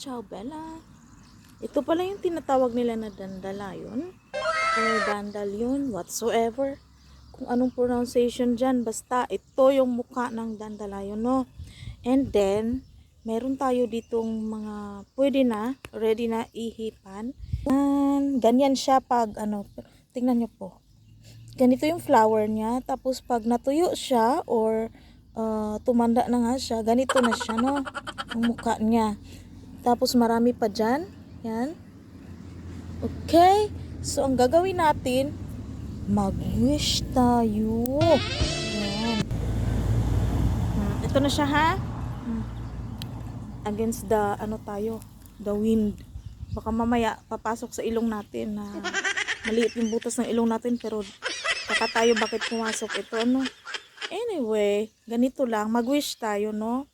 Ciao, Bella. Ito pala yung tinatawag nila na dandalayon. Or dandalion, whatsoever. Kung anong pronunciation dyan, basta ito yung mukha ng dandalayon, no? And then, meron tayo ditong mga pwede na, ready na ihipan. And, ganyan siya pag, ano, tingnan nyo po. Ganito yung flower niya. Tapos, pag natuyo siya, or ah, tumanda na nga siya, ganito na siya, no? Ang mukha niya. Tapos marami pa dyan. Yan. Okay. So, ang gagawin natin, mag-wish tayo. Yan. Hmm, Ito na siya, ha? Hmm. Against the, ano tayo, the wind. Baka mamaya, papasok sa ilong natin na maliit yung butas ng ilong natin, pero baka tayo bakit pumasok ito, ano? Anyway, ganito lang, mag-wish tayo, no?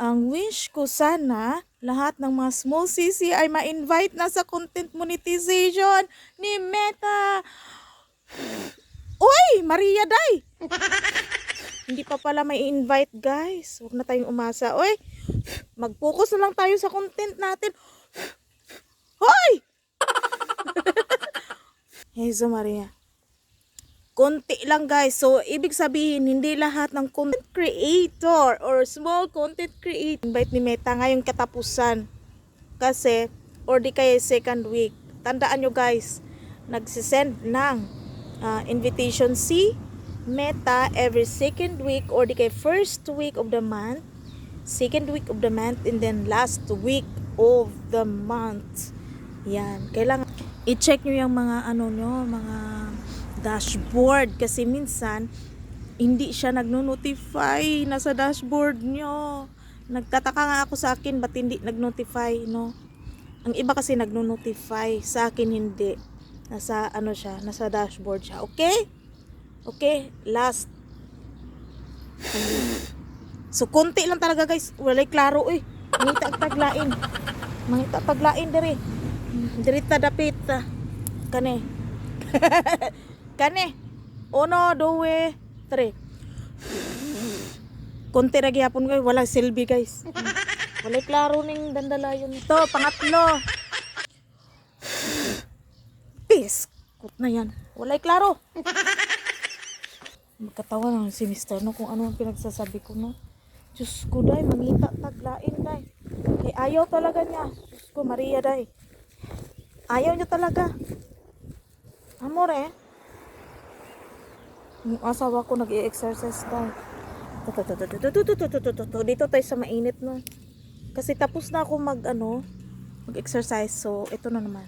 Ang wish ko sana, lahat ng mga small CC ay ma-invite na sa content monetization ni Meta. Uy, Maria Day! Hindi pa pala may invite, guys. Huwag na tayong umasa. Uy, mag-focus na lang tayo sa content natin. Hoy! Jesus Maria. Konti lang guys. So, ibig sabihin, hindi lahat ng content creator or small content creator invite ni Meta ngayong katapusan. Kasi, or di kaya second week. Tandaan nyo guys, nagsisend ng ah, invitation si Meta every second week or di kaya first week of the month, second week of the month, and then last week of the month. Yan. Kailangan i-check nyo yung mga ano nyo, mga dashboard kasi minsan hindi siya nagno-notify nasa dashboard nyo. Nagtataka nga ako sa akin ba't hindi nag-notify, no? Ang iba kasi nagno-notify, sa akin hindi. Nasa ano siya, nasa dashboard siya. Okay? Okay, last. So konti lang talaga guys, walay klaro eh. Mangita ang taglain. Mangita taglain diri. Diri ta dapit. ah. Kane. Uno, due, tre. Konti ra gyapon guys, wala silbi guys. Walay klaro ning dandalayon ito. Pangatlo. Biskot na yan. Walay klaro. Magkatawa ng si Mr. no kung ano ang pinagsasabi ko no. Diyos ko day, mangita taglain day. Eh, ayaw talaga niya. Diyos ko, Maria day. Ayaw niya talaga. Amore. Yung asawa ko nag-i-exercise daw. Dito tayo sa mainit no. Kasi tapos na ako mag ano, mag-exercise. So, ito na naman.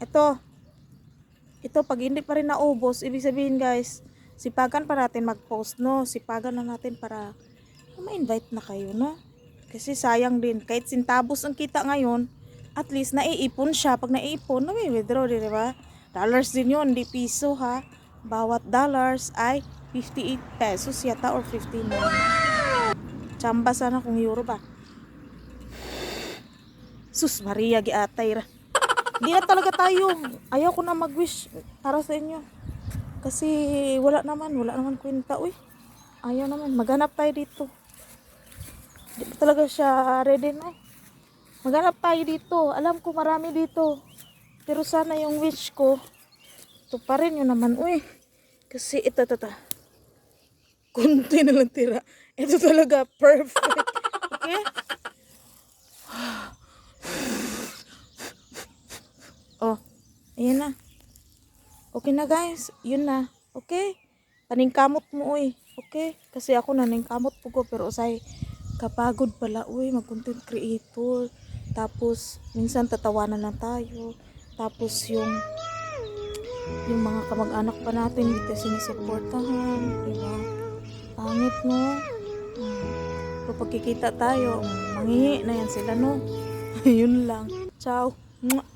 Ito. Ito, pag hindi pa rin naubos, ibig sabihin guys, sipagan pa natin mag-post, no? Sipagan na natin para ma-invite na kayo, no? Kasi sayang din. Kahit sintabos ang kita ngayon, at least naiipon siya. Pag naiipon, na may withdraw, di ba? Dollars din yun, di piso ha. Bawat dollars ay 58 pesos yata or 59. Tsamba sana kung euro ba. Sus Maria, giatay. Hindi na talaga tayo. Ayaw ko na mag-wish para sa inyo. Kasi wala naman, wala naman kwenta. Uy, ayaw naman. Maghanap tayo dito. Hindi pa talaga siya ready na. Maghanap tayo dito. Alam ko marami dito. Pero sana yung wish ko, ito pa rin yun naman. Uy, kasi ito, ito, ito. Kunti na lang tira. Ito talaga perfect. Okay? Oh, ayan na. Okay na guys, yun na. Okay? Paningkamot mo uy. Okay? Kasi ako naningkamot po ko pero usay kapagod pala uy, mag content creator. Tapos minsan tatawanan lang tayo. Tapos yung yung mga kamag-anak pa natin dito sinusuportahan, di ba? Pangit no? Hmm. Kikita tayo, mangingi na yan sila no? yun lang. Ciao. Mwah.